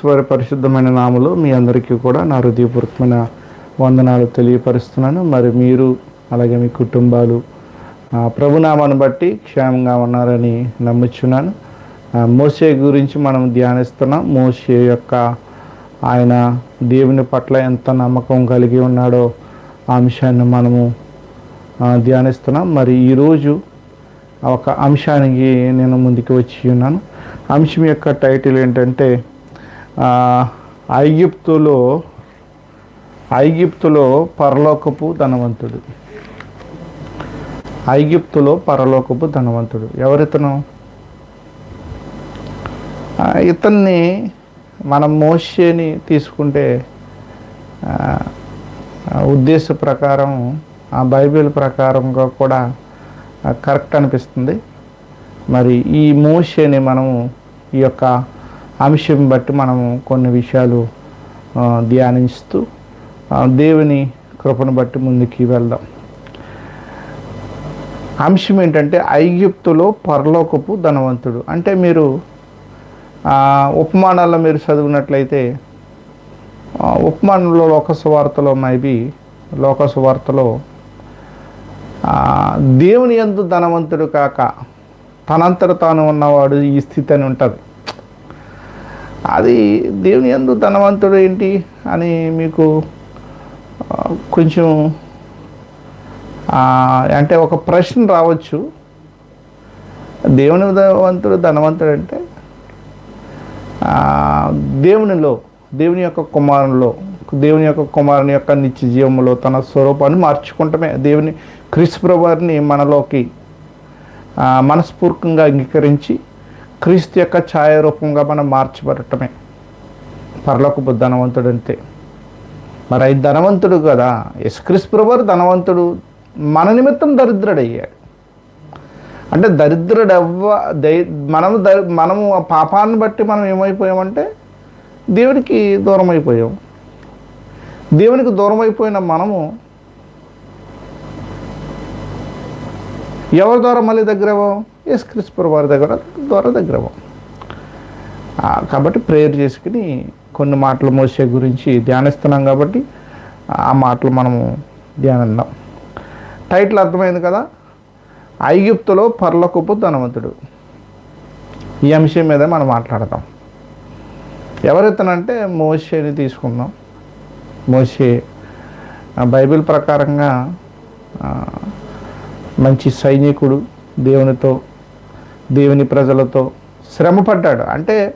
యేసుక్రీస్తు వారి పరిశుద్ధమైన నామలు మీ అందరికీ కూడా నా హృదయపూర్వకమైన వందనాలు తెలియపరుస్తున్నాను. మరి మీరు అలాగే మీ కుటుంబాలు ప్రభునామాను ప్రభునామాన్ని బట్టి క్షేమంగా ఉన్నారని నమ్ముచున్నాను. మోసే గురించి మనం ధ్యానిస్తున్నాం. మోసే యొక్క ఆయన దేవుని పట్ల ఎంత నమ్మకం కలిగి ఉన్నాడో ఆ అంశాన్ని మనము ధ్యానిస్తున్నాం. మరి ఈరోజు ఒక అంశానికి నేను ముందుకు వచ్చి ఉన్నాను. అంశం యొక్క టైటిల్ ఏంటంటే ఐగిప్తులో ఐగిప్తులో పరలోకపు ధనవంతుడు. ఐగిప్తులో పరలోకపు ధనవంతుడు. ఎవరితను? ఇతన్ని మనం మోషేని తీసుకుంటే ఉద్దేశ ప్రకారం ఆ బైబిల్ ప్రకారంగా కూడా కరెక్ట్ అనిపిస్తుంది. మరి ఈ మోషేని మనము ఈ యొక్క అంశం బట్టి మనము కొన్ని విషయాలు ధ్యానిస్తూ దేవుని కృపను బట్టి ముందుకి వెళ్దాం. అంశం ఏంటంటే ఐగుప్తులో పరలోకపు ధనవంతుడు. అంటే మీరు ఉపమానాల్లో మీరు చదివినట్లయితే ఉపమానంలో లోకసువార్తలో మైబీ లోకసువార్తలో దేవుని ఎందు ధనవంతుడు కాక తనంతట తాను ఉన్నవాడు ఈ స్థితి అని ఉంటుంది. అది దేవుని ఎందు ధనవంతుడు ఏంటి అని మీకు కొంచెం అంటే ఒక ప్రశ్న రావచ్చు. దేవుని ధనవంతుడు ధనవంతుడు అంటే దేవునిలో దేవుని యొక్క కుమారునిలో దేవుని యొక్క కుమారుని యొక్క నిత్య జీవంలో తన స్వరూపాన్ని మార్చుకుంటమే. దేవుని క్రీస్తు ప్రభువారిని మనలోకి ఆ, మనస్ఫూర్తిగా అంగీకరించి క్రీస్తు యొక్క ఛాయారూపంగా మనం మార్చబడటమే. పరలోకపు ధనవంతుడు అంతే మరి ఐదు ధనవంతుడు కదా. యశ్క్రీస్ ప్రభువారు ధనవంతుడు. మన నిమిత్తం దరిద్రుడయ్యాడు. అంటే దరిద్రుడు ఎవ్వ దై మనము ద మనము ఆ పాపాన్ని బట్టి మనం ఏమైపోయామంటే దేవునికి దూరం అయిపోయాం దేవునికి దూరం అయిపోయిన మనము ఎవరి ద్వారా మళ్ళీ దగ్గర ఎస్ క్రిస్పర్ వారి దగ్గర ద్వారా దగ్గర కాబట్టి ప్రేయర్ చేసుకుని కొన్ని మాటలు మోసే గురించి ధ్యానిస్తున్నాం కాబట్టి ఆ మాటలు మనము ధ్యానిద్దాం. టైటిల్ అర్థమైంది కదా? ఐగుప్తులో పర్లకుపు ధనవంతుడు. ఈ అంశం మీద మనం మాట్లాడదాం. ఎవరెత్తనంటే మోషేని తీసుకుందాం. మోషే బైబిల్ ప్రకారంగా మంచి సైనికుడు దేవునితో దేవుని ప్రజలతో శ్రమపడ్డాడు. అంటే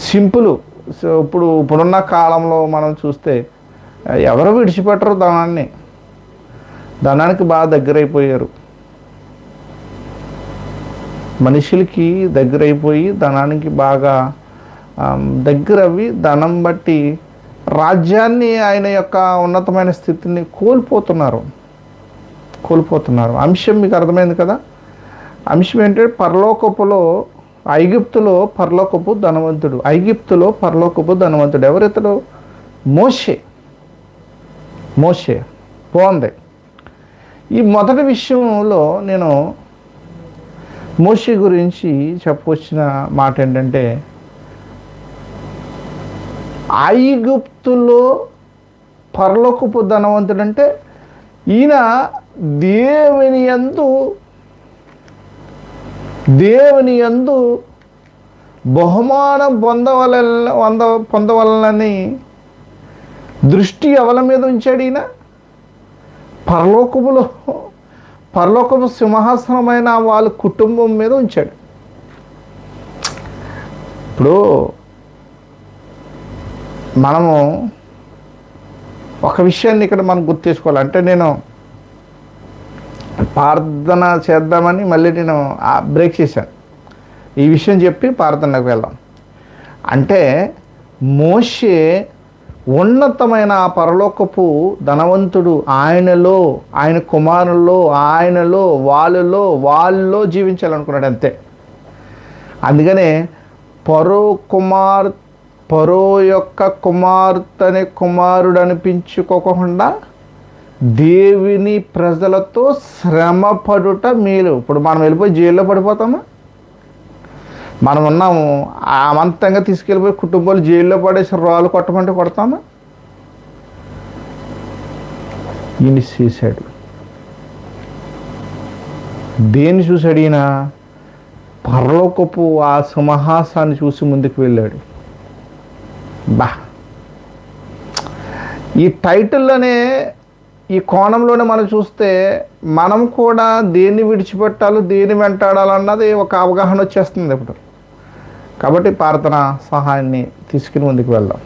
సింపుల్. సో ఇప్పుడు ఇప్పుడున్న కాలంలో మనం చూస్తే ఎవరు విడిచిపెట్టరు ధనాన్ని. ధనానికి బాగా దగ్గరైపోయారు. మనుషులకి దగ్గరైపోయి ధనానికి బాగా దగ్గర దగ్గరవి ధనం బట్టి రాజ్యాన్ని ఆయన యొక్క ఉన్నతమైన స్థితిని కోల్పోతున్నారు. కోల్పోతున్నారు. అంశం మీకు అర్థమైంది కదా? అంశం ఏంటంటే పరలోకపులో ఐగిప్తులో పరలోకపు ధనవంతుడు. ఐగిప్తులో పరలోకపు ధనవంతుడు. ఎవరితడు మోషే. మోషే. బాగుంది. ఈ మొదటి విషయంలో నేను మోషే గురించి చెప్పవచ్చిన మాట ఏంటంటే ఐగుప్తులో పరలోకపు ధనవంతుడు అంటే ఈయన దేవుని యందు దేవుని యందు బహుమానం పొందవల వంద పొందవలనని దృష్టి ఎవల మీద ఉంచాడు ఈయన? పరలోకములో పరలోకపు సింహాసనమైన వాళ్ళ కుటుంబం మీద ఉంచాడు. ఇప్పుడు మనము ఒక విషయాన్ని ఇక్కడ మనం గుర్తేసుకోవాలి అంటే నేను ప్రార్థన చేద్దామని మళ్ళీ నేను బ్రేక్ చేశాను. ఈ విషయం చెప్పి ప్రార్థనకు వెళ్దాం. అంటే మోషే ఉన్నతమైన ఆ పరలోకపు ధనవంతుడు ఆయనలో ఆయన కుమారుల్లో ఆయనలో వాళ్ళలో వాళ్ళలో జీవించాలనుకున్నాడు అంతే. అందుకనే పరో కుమార్ పరో యొక్క కుమార్తెని కుమారుడు అనిపించుకోకుండా దేవుని ప్రజలతో శ్రమ పడుట మేలు. ఇప్పుడు మనం వెళ్ళిపోయి జైల్లో పడిపోతామా? మనం ఉన్నాము అమంతంగా తీసుకెళ్ళిపోయి కుటుంబాలు జైల్లో పడేసి రాళ్ళు కొట్టమంటే కొడతామా? ఈయన చేశాడు. దేన్ని చూశాడు ఈయన? పరలోకపు ఆ సింహాసాన్ని చూసి ముందుకు వెళ్ళాడు. బా. ఈ టైటిల్లోనే ఈ కోణంలోనే మనం చూస్తే మనం కూడా దేన్ని విడిచిపెట్టాలో దేన్ని వెంటాడాలన్నది ఒక అవగాహన వచ్చేస్తుంది ఇప్పుడు. కాబట్టి ప్రార్థన సహాయాన్ని తీసుకుని ముందుకు వెళ్దాం.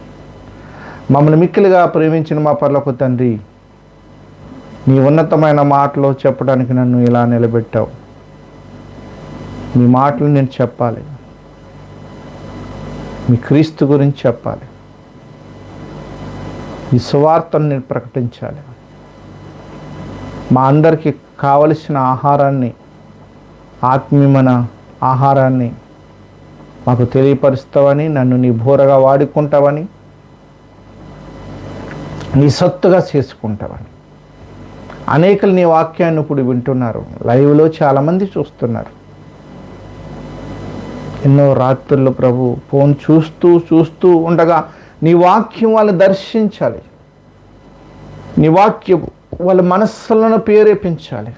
మమ్మల్ని మిక్కిలిగా ప్రేమించిన మా పర్లకు తండ్రి నీ ఉన్నతమైన మాటలు చెప్పడానికి నన్ను ఇలా నిలబెట్టావు. మీ మాటలు నేను చెప్పాలి. మీ క్రీస్తు గురించి చెప్పాలి. ఈ సువార్తను నేను ప్రకటించాలి. మా అందరికీ కావలసిన ఆహారాన్ని ఆత్మీయమైన ఆహారాన్ని మాకు తెలియపరుస్తావని నన్ను నీ బోరగా వాడుకుంటావని నీ సత్తుగా చేసుకుంటావని. అనేకలు నీ వాక్యాన్ని ఇప్పుడు వింటున్నారు. లైవ్లో చాలామంది చూస్తున్నారు. ఎన్నో రాత్రులు ప్రభు ఫోన్ చూస్తూ చూస్తూ ఉండగా నీ వాక్యం వాళ్ళు దర్శించాలి. నీ వాక్యం వాళ్ళ మనస్సులను ప్రేరేపించాలి.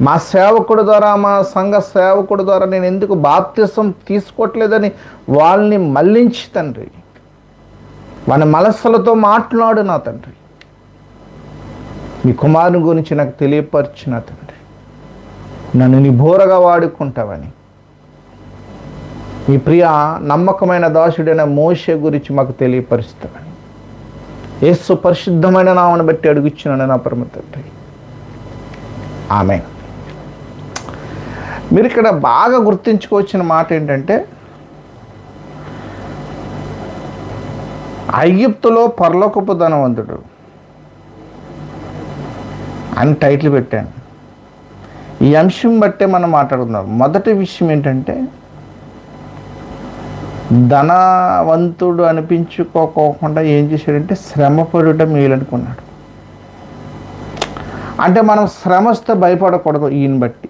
మా సేవకుడు ద్వారా మా సంఘ సేవకుడు ద్వారా నేను ఎందుకు బాప్తిసం తీసుకోవట్లేదని వాళ్ళని మళ్ళించి తండ్రి. వాళ్ళ మనస్సులతో మాట్లాడు నా తండ్రి. మీ కుమారుని గురించి నాకు తెలియపరిచిన తండ్రి. నన్ను నీ బోరగా వాడుకుంటావని. మీ ప్రియ నమ్మకమైన దాసుడైన మోషే గురించి మాకు తెలియపరుస్తావని యేసు పరిశుద్ధమైన నామను బట్టి అడుగుచ్చినాను నా పరమ తండ్రి. ఆమె మీరు ఇక్కడ బాగా గుర్తించుకోవచ్చిన మాట ఏంటంటే ఐగిప్తులో పరలోకపు ధనవంతుడు. అని టైటిల్ పెట్టాను. ఈ అంశం బట్టే మనం మాట్లాడుకుందాం. మొదటి విషయం ఏంటంటే ధనవంతుడు అనిపించుకోకుండా ఏం చేశాడంటే శ్రమపడుట మేలనుకున్నాడు. అంటే మనం శ్రమస్తే భయపడకూడదు ఈయన బట్టి.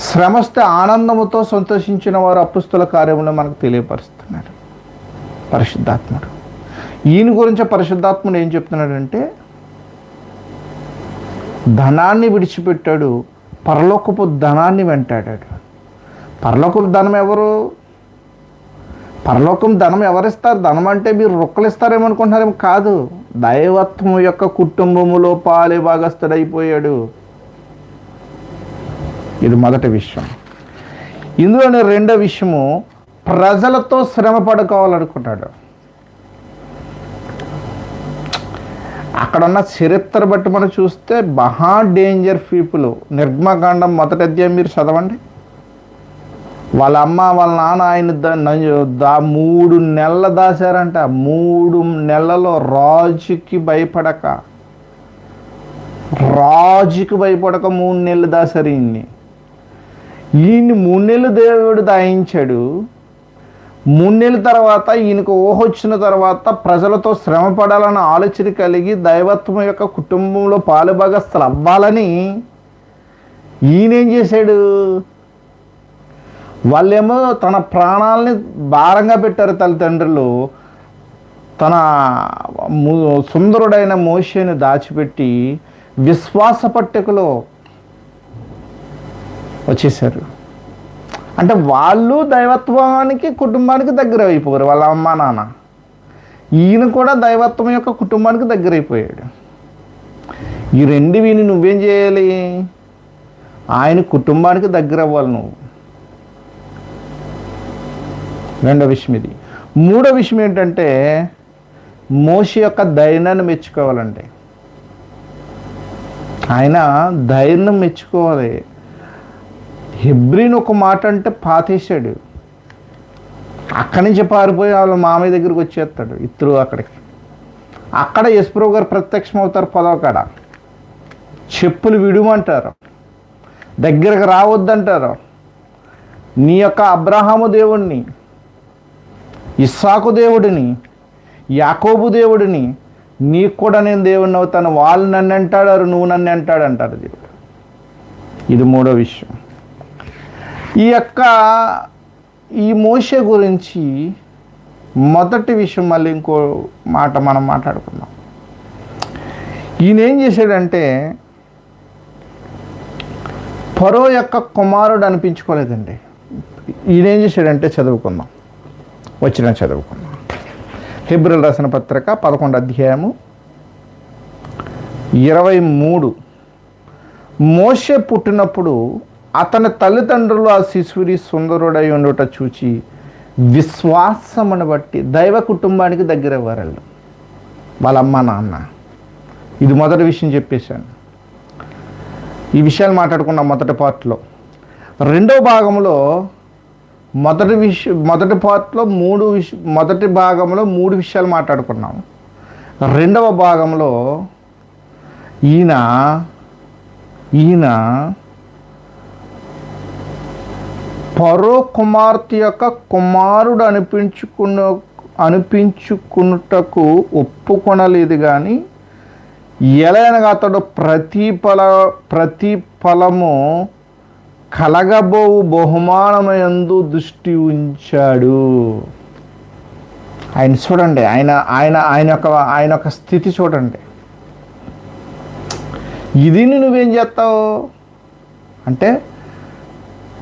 శ్రమస్తే ఆనందముతో సంతోషించిన వారు అపుస్తుల కార్యంలో మనకు తెలియపరుస్తున్నారు. పరిశుద్ధాత్ముడు. ఈయన గురించి పరిశుద్ధాత్ముడు ఏం చెప్తున్నాడంటే ధనాన్ని విడిచిపెట్టాడు పరలోకపు ధనాన్ని వెంటాడాడు. పరలోకపు ధనం ఎవరు? పరలోకం ధనం ఎవరిస్తారు? ధనం అంటే మీరు రొక్కలు ఇస్తారేమనుకుంటున్నారేమో కాదు. దైవత్వం యొక్క కుటుంబములో పాలే భాగస్థుడైపోయాడు. ఇది మొదటి విషయం. ఇందులోనే రెండో విషయము ప్రజలతో శ్రమ పడుకోవాలనుకున్నాడు అక్కడున్న చరిత్ర బట్టి మనం చూస్తే మహా డేంజర్ పీపుల్. నిర్గమకాండం మొదటి అధ్యాయం మీరు చదవండి. వాళ్ళ అమ్మ వాళ్ళ నాన్న ఆయన దా మూడు నెలల దాశారంట. మూడు నెలల్లో రాజుకి భయపడక. రాజుకి భయపడక మూడు నెలలు దాశారు ఈయన్ని. ఈయన్ని మూడు నెలలు దేవుడు దాయించాడు. మూడు నెలల తర్వాత ఈయనకు ఊహ వచ్చిన తర్వాత ప్రజలతో శ్రమ పడాలన్న ఆలోచన కలిగి దైవత్వం యొక్క కుటుంబంలో పాలుభాగస్తులు అవ్వాలని ఈయనేం చేశాడు? వాళ్ళేమో తన ప్రాణాలని భారంగా పెట్టారు తల్లిదండ్రులు. తన సుందరుడైన మోషేను దాచిపెట్టి విశ్వాస పట్టికలో వచ్చేసారు. అంటే వాళ్ళు దైవత్వానికి కుటుంబానికి దగ్గర అయిపోయారు వాళ్ళ అమ్మ నాన్న. ఈయన కూడా దైవత్వం యొక్క కుటుంబానికి దగ్గర అయిపోయాడు. ఈ రెండు విని నువ్వేం చేయాలి? ఆయన కుటుంబానికి దగ్గర అవ్వాలి నువ్వు. రెండో విషయం ఇది. మూడో విషయం ఏంటంటే మోషి యొక్క ధైర్యాన్ని మెచ్చుకోవాలండి ఆయన ధైర్యం మెచ్చుకోవాలి. హెబ్రిని ఒక మాట అంటే పాతేశాడు. అక్కడి నుంచి పారిపోయి వాళ్ళ మామయ్య దగ్గరికి వచ్చేస్తాడు ఇద్దరు అక్కడికి. అక్కడ యశ్ప్రో గారు ప్రత్యక్షం అవుతారు పదవ కాడ. చెప్పులు విడుమంటారు. దగ్గరకు రావద్దంటారు. నీ యొక్క అబ్రహాము దేవుణ్ణి ఇస్సాకు దేవుడిని యాకోబు దేవుడిని నీకు కూడా నేను దేవుడిని అవుతాను వాళ్ళు నన్ను అంటాడారు నువ్వు నన్ను అంటాడు అంటారు దేవుడు. ఇది మూడో విషయం. ఈ యొక్క ఈ మోషే గురించి మొదటి విషయం మళ్ళీ ఇంకో మాట మనం మాట్లాడుకుందాం. ఈయన ఏం చేశాడంటే పరో యొక్క కుమారుడు అనిపించుకోలేదండి. ఈయన ఏం చేశాడంటే చదువుకుందాం. వచ్చిన చదువుకుందాం. హిబ్రిల్ రాసిన పత్రిక పదకొండు అధ్యాయము ఇరవై మూడు. మోషే పుట్టినప్పుడు అతని తల్లిదండ్రులు ఆ శిశువుని సుందరుడై ఉండుట చూచి విశ్వాసమును బట్టి దైవ కుటుంబానికి దగ్గర వాళ్ళు వాళ్ళ అమ్మ నాన్న. ఇది మొదటి విషయం చెప్పేశాను. ఈ విషయాలు మాట్లాడుకున్నాం మొదటి పార్ట్లో. రెండో భాగంలో మొదటి విష మొదటి పార్ట్లో మూడు విష మొదటి భాగంలో మూడు విషయాలు మాట్లాడుకున్నాం. రెండవ భాగంలో ఈయన ఈయన పరో కుమార్తె యొక్క కుమారుడు అనిపించుకున్న అనిపించుకున్నటకు ఒప్పుకొనలేదు కానీ ఎలయనగా అతడు ప్రతిఫల ప్రతిఫలము కలగబోవు బహుమానమయందు దృష్టి ఉంచాడు. ఆయన చూడండి ఆయన ఆయన ఆయన యొక్క ఆయన యొక్క స్థితి చూడండి. ఇది నువ్వేం చేస్తావు? అంటే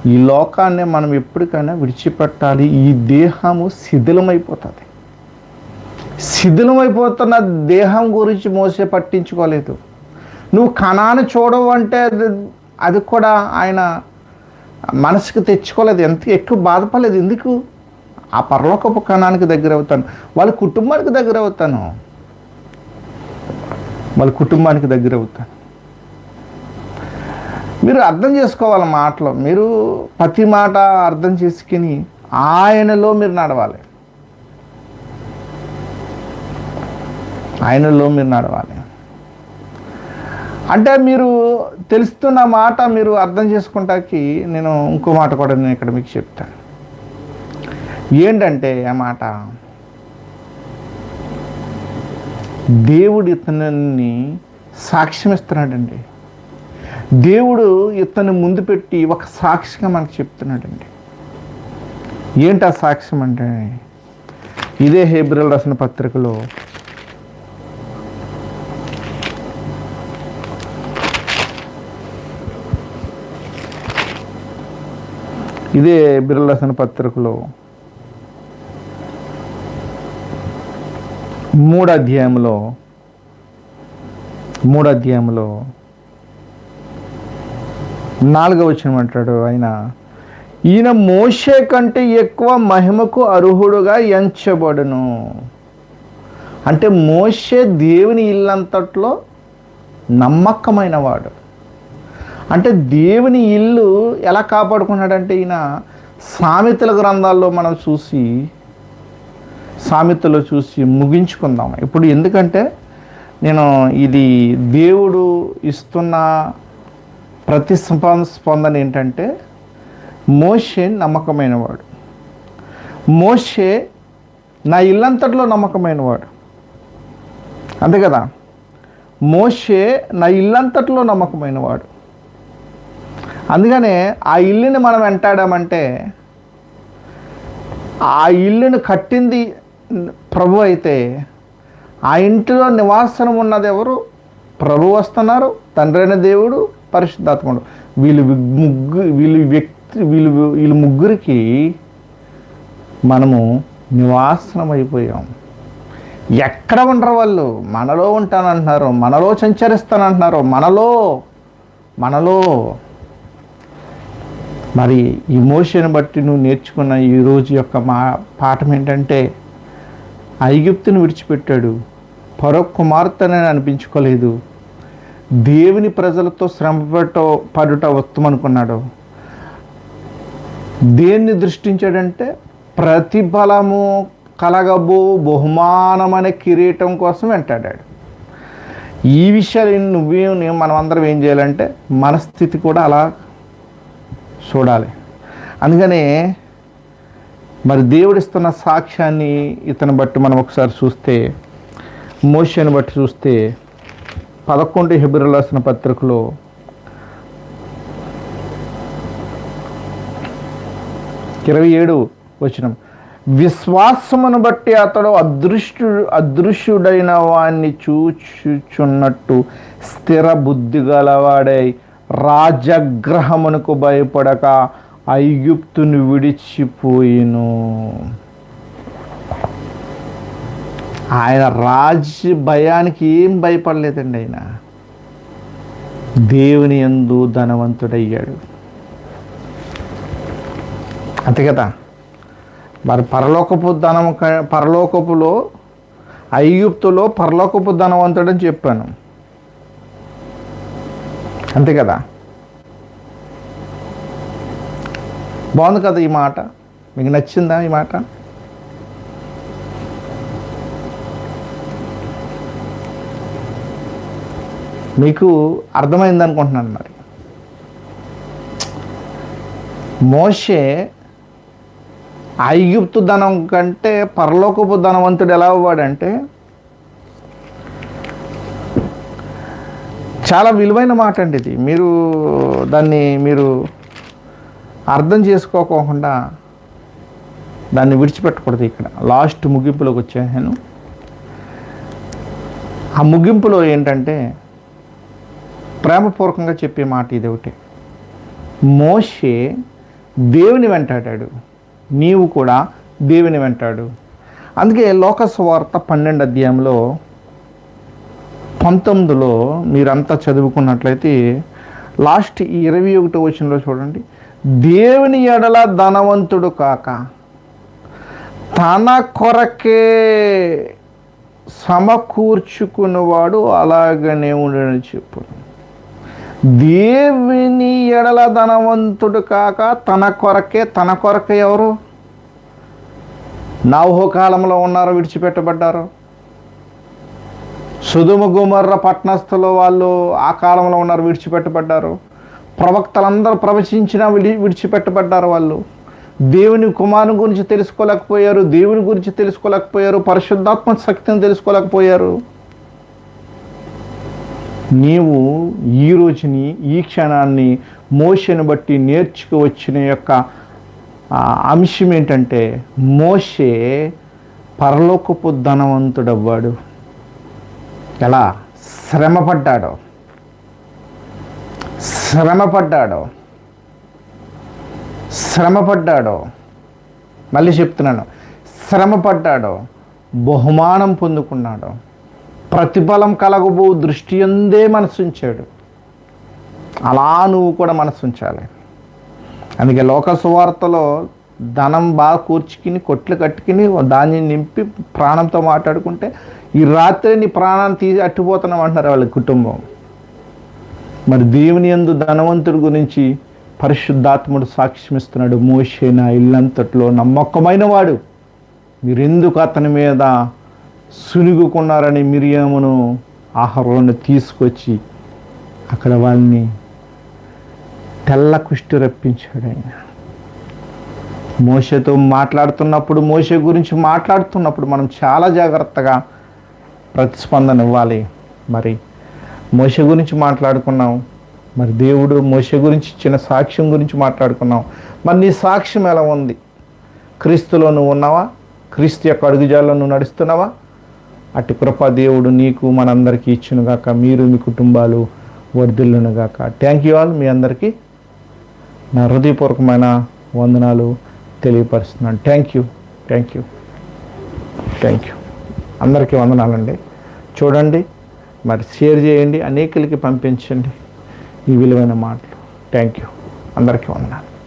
ఈ లోకాన్ని మనం ఎప్పటికైనా విడిచిపెట్టాలి. ఈ దేహము శిథిలమైపోతుంది. శిథిలమైపోతున్న దేహం గురించి మోసే పట్టించుకోలేదు. నువ్వు కణాన్ని చూడవు అంటే అది- అది కూడా ఆయన మనసుకు తెచ్చుకోలేదు ఎంత ఎక్కువ బాధపడలేదు ఎందుకు? ఆ పరలోకపు కణానికి దగ్గర అవుతాను వాళ్ళ కుటుంబానికి దగ్గర అవుతాను వాళ్ళ కుటుంబానికి దగ్గర అవుతాను మీరు అర్థం చేసుకోవాలి మాటలో. మీరు ప్రతి మాట అర్థం చేసుకుని ఆయనలో మీరు నడవాలి. ఆయనలో మీరు నడవాలి. అంటే మీరు తెలుస్తున్న మాట మీరు అర్థం చేసుకుంటాకి నేను ఇంకో మాట కూడా నేను ఇక్కడ మీకు చెప్తాను. ఏంటంటే ఆ మాట? దేవుడు ఇతనిని సాక్ష్యం ఇస్తున్నాడండి. దేవుడు ఇతను ముందు పెట్టి ఒక సాక్షిగా మనకు చెప్తున్నాడండి. ఏంటి ఆ సాక్ష్యం అంటే? ఇదే హేబ్రిల్ రాసిన పత్రికలో ఇదే బిర్లాసన పత్రికలో మూడు అధ్యాయంలో మూడు అధ్యాయంలో నాలుగవ వచ్చిన అంటాడు ఆయన ఈయన మోషే కంటే ఎక్కువ మహిమకు అర్హుడుగా ఎంచబడును. అంటే మోషే దేవుని ఇల్లంతట్లో నమ్మకమైన వాడు అంటే దేవుని ఇల్లు ఎలా కాపాడుకున్నాడంటే ఈయన సామెతల గ్రంథాల్లో మనం చూసి సామెతలో చూసి ముగించుకుందాం. ఇప్పుడు ఎందుకంటే నేను ఇది దేవుడు ఇస్తున్న ప్రతిస్పంద స్పందన ఏంటంటే మోషే నమ్మకమైనవాడు. మోషే నా ఇల్లంతట్లో నమ్మకమైనవాడు. అంతే కదా? మోషే నా ఇల్లంతట్లో నమ్మకమైనవాడు. అందుకనే ఆ ఇల్లుని మనం వెంటాడామంటే ఆ ఇల్లును కట్టింది ప్రభు అయితే ఆ ఇంటిలో నివాసనం ఉన్నది ఎవరు ప్రభు వస్తున్నారు తండ్రైన దేవుడు పరిశుద్ధాత్ముడు. వీళ్ళు ముగ్గు వీళ్ళు వ్యక్తి వీళ్ళు వీళ్ళు ముగ్గురికి మనము నివాసనం అయిపోయాం ఎక్కడ ఉండరు వాళ్ళు? మనలో ఉంటానంటున్నారు మనలో సంచరిస్తానంటున్నారు మనలో మనలో మరి ఈ మోషన్ బట్టి నువ్వు నేర్చుకున్న ఈ రోజు యొక్క మా పాఠం ఏంటంటే ఐగుప్తును విడిచిపెట్టాడు. పరో కుమార్తెనని అనిపించుకోలేదు. దేవుని ప్రజలతో శ్రమపట పడుట ఉత్తమం అనుకున్నాడు దేన్ని దృష్టించాడంటే ప్రతిఫలము కలగబో బహుమానం అనే కిరీటం కోసం వెంటాడాడు. ఈ విషయాలు నువ్వే మనం అందరం ఏం చేయాలంటే మన స్థితి కూడా అలా చూడాలి. అందుకనే మరి దేవుడిస్తున్న సాక్ష్యాన్ని ఇతను బట్టి మనం ఒకసారి చూస్తే మోషని బట్టి చూస్తే పదకొండు హెబ్రిల్ రాసిన పత్రికలో ఇరవై ఏడు వచనం విశ్వాసమును బట్టి అతడు అదృష్టుడు అదృశ్యుడైన వాణ్ణి చూచుచున్నట్టు స్థిర బుద్ధి గలవాడై రాజగ్రహమునకు భయపడక ఐగుప్తును విడిచిపోయిను. ఆయన రాజ్య భయానికి ఏం భయపడలేదండి ఆయన. దేవుని ఎందు ధనవంతుడయ్యాడు. అంతే కదా? మరి పరలోకపు ధనం పరలోకపులో ఐగుప్తులో పరలోకపు ధనవంతుడని చెప్పాను. అంతే కదా? బాగుంది కదా ఈ మాట? మీకు నచ్చిందా ఈ మాట? మీకు అర్థమైంది అనుకుంటున్నాను మరి. మోషే ఐగుప్తు ధనం కంటే పరలోకపు ధనవంతుడు ఎలా అవ్వాడంటే చాలా విలువైన మాట అండి ఇది. మీరు దాన్ని మీరు అర్థం చేసుకోకుండా దాన్ని విడిచిపెట్టకూడదు ఇక్కడ. లాస్ట్ ముగింపులోకి వచ్చాను. ఆ ముగింపులో ఏంటంటే ప్రేమపూర్వకంగా చెప్పే మాట ఇది ఒకటి. మోషే దేవుని వెంటాడాడు. నీవు కూడా దేవుని వెంటాడు. అందుకే లోకస్వార్త పన్నెండు అధ్యాయంలో పంతొమ్మిదిలో మీరంతా చదువుకున్నట్లయితే లాస్ట్ ఈ ఇరవై ఒకటో వచనంలో చూడండి. దేవుని ఎడల ధనవంతుడు కాక తన కొరకే సమకూర్చుకున్నవాడు అలాగనే ఉండని చెప్పు దేవుని ఎడల ధనవంతుడు కాక తన కొరకే తన కొరకే ఎవరు? నాహో కాలంలో ఉన్నారో విడిచిపెట్టబడ్డారు? సుధుమ గుమర్ర పట్టణస్థుల వాళ్ళు ఆ కాలంలో ఉన్నారు విడిచిపెట్టబడ్డారు. ప్రవక్తలందరూ ప్రవచించినా విడి విడిచిపెట్టబడ్డారు వాళ్ళు. దేవుని కుమారుని గురించి తెలుసుకోలేకపోయారు దేవుని గురించి తెలుసుకోలేకపోయారు పరిశుద్ధాత్మ శక్తిని తెలుసుకోలేకపోయారు. నీవు ఈ రోజుని ఈ క్షణాన్ని మోషను బట్టి నేర్చుకు వచ్చిన యొక్క అంశం ఏంటంటే మోషే పరలోకపు ధనవంతుడవ్వాడు. ఎలా? శ్రమపడ్డాడో. శ్రమపడ్డాడో. శ్రమపడ్డాడో. మళ్ళీ చెప్తున్నాను. శ్రమపడ్డాడో. బహుమానం పొందుకున్నాడు. ప్రతిఫలం కలగబో దృష్టి ఎందే మనసుంచాడు అలా నువ్వు కూడా మనసుంచాలి అందుకే లోక సువార్తలో ధనం బాగా కూర్చుకుని కొట్లు కట్టుకుని దాన్ని నింపి ప్రాణంతో మాట్లాడుకుంటే ఈ రాత్రి నీ ప్రాణాన్ని తీసి అట్టిపోతున్నాం అంటున్నారు వాళ్ళ కుటుంబం. మరి దేవుని యందు ధనవంతుడి గురించి పరిశుద్ధాత్ముడు సాక్ష్యమిస్తున్నాడు. మోషేన ఇల్లంతట్లో నమ్మకమైన వాడు. మీరెందుకు అతని మీద సునిగుకున్నారని మిరియామును ఆహారాన్ని తీసుకొచ్చి అక్కడ వాళ్ళని తెల్ల కుష్టి రప్పించాడు ఆయన. మోషతో మాట్లాడుతున్నప్పుడు మోస గురించి మాట్లాడుతున్నప్పుడు మనం చాలా జాగ్రత్తగా ప్రతిస్పందన ఇవ్వాలి. మరి మోష గురించి మాట్లాడుకున్నాం. మరి దేవుడు మోష గురించి ఇచ్చిన సాక్ష్యం గురించి మాట్లాడుకున్నాం. మరి నీ సాక్ష్యం ఎలా ఉంది? క్రీస్తులో నువ్వు ఉన్నావా? క్రీస్తు యొక్క అడుగుజాల్లో నువ్వు నడుస్తున్నావా? అటు కృప దేవుడు నీకు మనందరికీ ఇచ్చునుగాక మీరు మీ కుటుంబాలు వర్ధిల్లునుగాక. థ్యాంక్ యూ ఆల్ మీ అందరికీ నా హృదయపూర్వకమైన వందనాలు. తెలియపరుస్తున్నాను. Thank you thank you thank you అందరికీ వందనాలండి. చూడండి మరి షేర్ చేయండి అనేకులకి పంపించండి ఈ విలువైన మాటలు. థ్యాంక్ యూ అందరికీ వందనాలు.